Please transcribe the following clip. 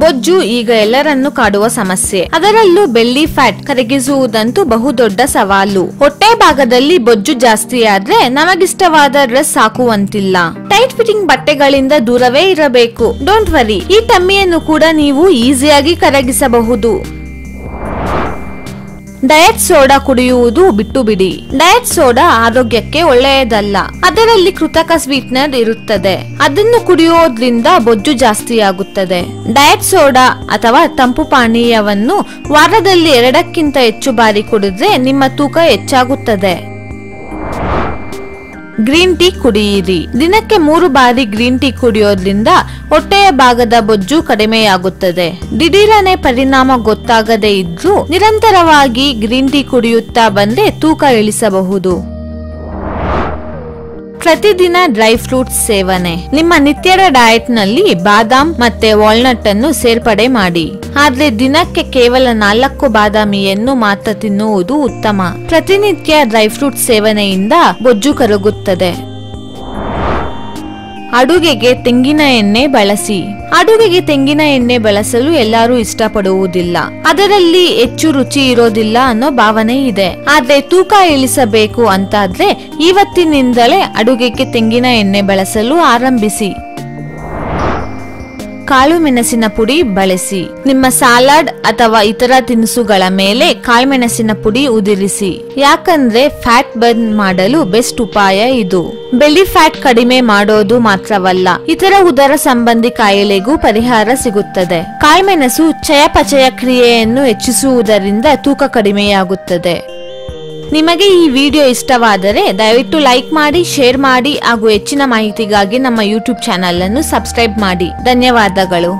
ಬೊಜ್ಜು ಈಗ ಎಲ್ಲರನ್ನು ಕಾಡುವ ಸಮಸ್ಯೆ. ಅದರಲ್ಲೂ ಬೆಳ್ಳಿ ಫ್ಯಾಟ್ ಕರಗಿಸುವುದಂತೂ ಬಹುದೊಡ್ಡ ಸವಾಲು. ಹೊಟ್ಟೆ ಭಾಗದಲ್ಲಿ ಬೊಜ್ಜು ಜಾಸ್ತಿ ಆದ್ರೆ ನಮಗಿಷ್ಟವಾದ ಡ್ರೆಸ್ ಹಾಕುವಂತಿಲ್ಲ. ಟೈಟ್ ಫಿಟ್ಟಿಂಗ್ ಬಟ್ಟೆಗಳಿಂದ ದೂರವೇ ಇರಬೇಕು. ಡೋಂಟ್ ವರಿ ಈ ಟಮ್ಮಿಯನ್ನು ಕೂಡ ನೀವು ಈಸಿಯಾಗಿ ಕರಗಿಸಬಹುದು. ಡಯಟ್ ಸೋಡಾ ಕುಡಿಯುವುದು ಬಿಟ್ಟು ಬಿಡಿ ಡಯಟ್ ಸೋಡಾ ಆರೋಗ್ಯಕ್ಕೆ ಒಳ್ಳೆಯದಲ್ಲ. ಅದರಲ್ಲಿ ಕೃತಕ ಸ್ವೀಟ್ನರ್ ಇರುತ್ತದೆ. ಅದನ್ನು ಕುಡಿಯೋದ್ರಿಂದ ಬೊಜ್ಜು ಜಾಸ್ತಿಯಾಗುತ್ತದೆ. ಡಯಟ್ ಸೋಡಾ ಅಥವಾ ತಂಪು ಪಾನೀಯವನ್ನು ವಾರದಲ್ಲಿ ಎರಡಕ್ಕಿಂತ ಹೆಚ್ಚು ಬಾರಿ ಕುಡಿದ್ರೆ ನಿಮ್ಮ ತೂಕ ಹೆಚ್ಚಾಗುತ್ತದೆ. ಗ್ರೀನ್ ಟೀ ಕುಡಿಯಿರಿ. ದಿನಕ್ಕೆ ಮೂರು ಬಾರಿ ಗ್ರೀನ್ ಟೀ ಕುಡಿಯೋದ್ರಿಂದ ಹೊಟ್ಟೆಯ ಭಾಗದ ಬೊಜ್ಜು ಕಡಿಮೆಯಾಗುತ್ತದೆ. ದಿಢೀರನೆ ಪರಿಣಾಮ ಗೊತ್ತಾಗದೇ ಇದ್ರೂ ನಿರಂತರವಾಗಿ ಗ್ರೀನ್ ಟೀ ಕುಡಿಯುತ್ತಾ ಬಂದ್ರೆ ತೂಕ ಇಳಿಸಬಹುದು. ಪ್ರತಿದಿನ ಡ್ರೈ ಫ್ರೂಟ್ಸ್ ಸೇವನೆ. ನಿಮ್ಮ ನಿತ್ಯದ ಡಯಟ್ನಲ್ಲಿ ಬಾದಾಮ್ ಮತ್ತೆ ವಾಲ್ನಟ್ ಅನ್ನು ಸೇರ್ಪಡೆ ಮಾಡಿ. ಆದ್ರೆ ದಿನಕ್ಕೆ ಕೇವಲ ನಾಲ್ಕು ಬಾದಾಮಿಯನ್ನು ಮಾತ್ರ ತಿನ್ನುವುದು ಉತ್ತಮ. ಪ್ರತಿನಿತ್ಯ ಡ್ರೈ ಫ್ರೂಟ್ ಸೇವನೆಯಿಂದ ಬೊಜ್ಜು ಕರಗುತ್ತದೆ. ಅಡುಗೆಗೆ ತೆಂಗಿನ ಎಣ್ಣೆ ಬಳಸಿ. ಅಡುಗೆಗೆ ತೆಂಗಿನ ಎಣ್ಣೆ ಬಳಸಲು ಎಲ್ಲರೂ ಇಷ್ಟಪಡುವುದಿಲ್ಲ. ಅದರಲ್ಲಿ ಹೆಚ್ಚು ರುಚಿ ಇರೋದಿಲ್ಲ ಅನ್ನೋ ಭಾವನೆ ಇದೆ. ಆದ್ರೆ ತೂಕ ಇಳಿಸಬೇಕು ಅಂತಾದ್ರೆ ಇವತ್ತಿನಿಂದಲೇ ಅಡುಗೆಗೆ ತೆಂಗಿನ ಎಣ್ಣೆ ಬಳಸಲು ಆರಂಭಿಸಿ. ಕಾಳು ಮೆಣಸಿನ ಪುಡಿ ಬಳಸಿ. ನಿಮ್ಮ ಸಲಾಡ್ ಅಥವಾ ಇತರ ತಿನಿಸುಗಳ ಮೇಲೆ ಕಾಳುಮೆಣಸಿನ ಪುಡಿ ಉದಿರಿಸಿ. ಯಾಕಂದ್ರೆ ಫ್ಯಾಟ್ ಬರ್ನ್ ಮಾಡಲು ಬೆಸ್ಟ್ ಉಪಾಯ ಇದು. ಬೆಳ್ಳಿ ಫ್ಯಾಟ್ ಕಡಿಮೆ ಮಾಡೋದು ಮಾತ್ರವಲ್ಲ, ಇತರ ಉದರ ಸಂಬಂಧಿ ಕಾಯಿಲೆಗೂ ಪರಿಹಾರ ಸಿಗುತ್ತದೆ. ಕಾಳುಮೆಣಸು ಚಯಪಚಯ ಕ್ರಿಯೆಯನ್ನು ಹೆಚ್ಚಿಸುವುದರಿಂದ ತೂಕ ಕಡಿಮೆಯಾಗುತ್ತದೆ. ನಿಮಗೆ ಈ ವಿಡಿಯೋ ಇಷ್ಟವಾದರೆ ದಯವಿಟ್ಟು ಲೈಕ್ ಮಾಡಿ, ಶೇರ್ ಮಾಡಿ ಹಾಗೂ ಹೆಚ್ಚಿನ ಮಾಹಿತಿಗಾಗಿ ನಮ್ಮ ಯೂಟ್ಯೂಬ್ ಚಾನೆಲ್ ಅನ್ನು ಸಬ್ಸ್ಕ್ರೈಬ್ ಮಾಡಿ. ಧನ್ಯವಾದಗಳು.